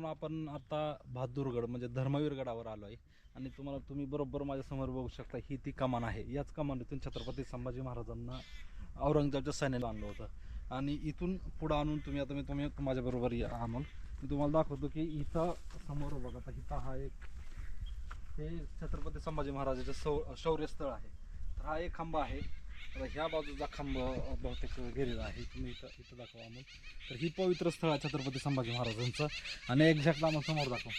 मित्रांनो आपण आता बहादूरगड म्हणजे धर्मवीर गडावर आलो आहे आणि तुम्हाला तुम्ही बरोबर माझ्यासमोर बघू शकता ही ती कमान आहे. याच कमानीतून छत्रपती संभाजी महाराजांना औरंगजेबच्या सैन्याला आणलं होतं. आणि इथून पुढं आणून तुम्ही आता मी तुम्ही माझ्याबरोबर या आणून मी तुम्हाला दाखवतो की इथं समोर बघा आता इथं हा एक हे छत्रपती संभाजी महाराजाचं सौ शौर्यस्थळ आहे. तर हा एक खांबा आहे. तर ह्या बाजूचा खांब बहुतेक गेलेला आहे तुम्ही इथं इथं दाखवा अमोल तर ही पवित्र स्थळ आहे छत्रपती संभाजी महाराजांचं. आणि एक्झॅक्ट आम्हाला समोर दाखव.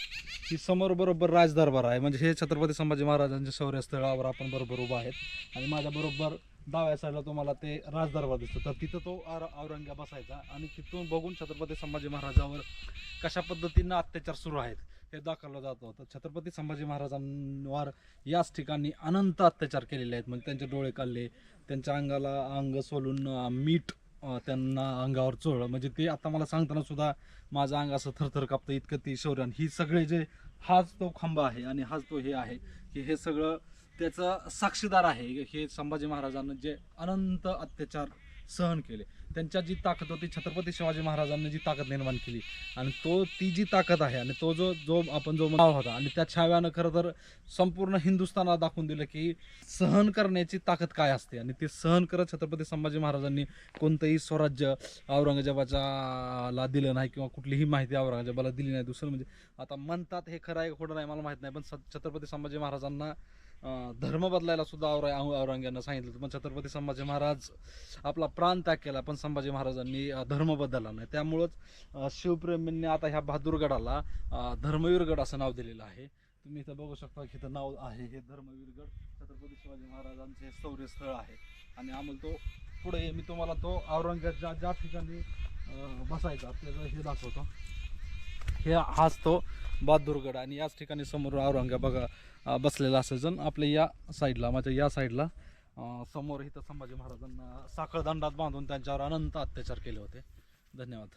ही समोर बरोबर राजदरबार आहे. म्हणजे हे छत्रपती संभाजी महाराजांच्या शौर्यस्थळावर आपण बरोबर उभा आहेत. आणि माझ्या बरोबर डाव्या साईडला तुम्हाला ते राजदरबार दिसतं. तर तिथं तो और औरंग्या बसायचा. आणि तिथून बघून छत्रपती संभाजी महाराजावर कशा पद्धतीनं अत्याचार सुरू आहेत हे दाखवलं जात होतं. छत्रपती संभाजी महाराजांवर याच ठिकाणी अनंत अत्याचार केलेले आहेत. म्हणजे त्यांचे डोळे काढले त्यांच्या अंगाला अंग सोलून मीठ त्यांना अंगावर चोळलं. म्हणजे ते आता मला सांगताना सुद्धा माझं अंग असं थरथर कापतं. इतकं ती शौर्य आणि ही सगळे जे हाच तो खांबा आहे आणि हाच तो हे आहे की हे सगळं त्याचं साक्षीदार आहे. हे संभाजी महाराजांना जे अनंत अत्याचार सहन केले. त्यांच्या जी ताकद होती छत्रपती शिवाजी महाराजांनी जी ताकद निर्माण केली आणि तो ती जी ताकद आहे आणि तो जो जो आपण जो नाव होता आणि त्या छाव्यानं खरं तर संपूर्ण हिंदुस्थानाला दाखवून दिलं की सहन करण्याची ताकद काय असते आणि ते सहन करत छत्रपती संभाजी महाराजांनी कोणतंही स्वराज्य औरंगजेबाच्या ला दिलं नाही किंवा कुठलीही माहिती औरंगजेबाला दिली नाही. दुसरं म्हणजे आता म्हणतात हे खरं आहे का खोटं नाही मला माहीत नाही. पण स- छत्रपती संभाजी महाराजांना धर्म बदलायला सुद्धा और औरंग्यानं सांगितलं होतं. पण छत्रपती संभाजी महाराज आपला प्राण त्याग केला पण संभाजी महाराजांनी धर्म बदलला नाही. त्यामुळंच शिवप्रेमींनी आता ह्या बहादूरगडाला धर्मवीरगड असं नाव दिलेलं आहे. तुम्ही इथं बघू शकता की इथं नाव आहे हे धर्मवीरगड छत्रपती शिवाजी महाराजांचे हे शौर्यस्थळ आहे. आणि आम्हाला तो पुढे मी तुम्हाला तो औरंगजेब ज्या ज्या ठिकाणी बसायचा त्याचं हे दाखवतो. हे हाच तो बहादूरगड आणि याच ठिकाणी समोर औरंगा बघा बसलेला बसलेला असायचं आपल्या या साईडला माझ्या या साईडला समोर इथं संभाजी महाराजांना साखळदंडात बांधून त्यांच्यावर अनंत अत्याचार केले होते. धन्यवाद.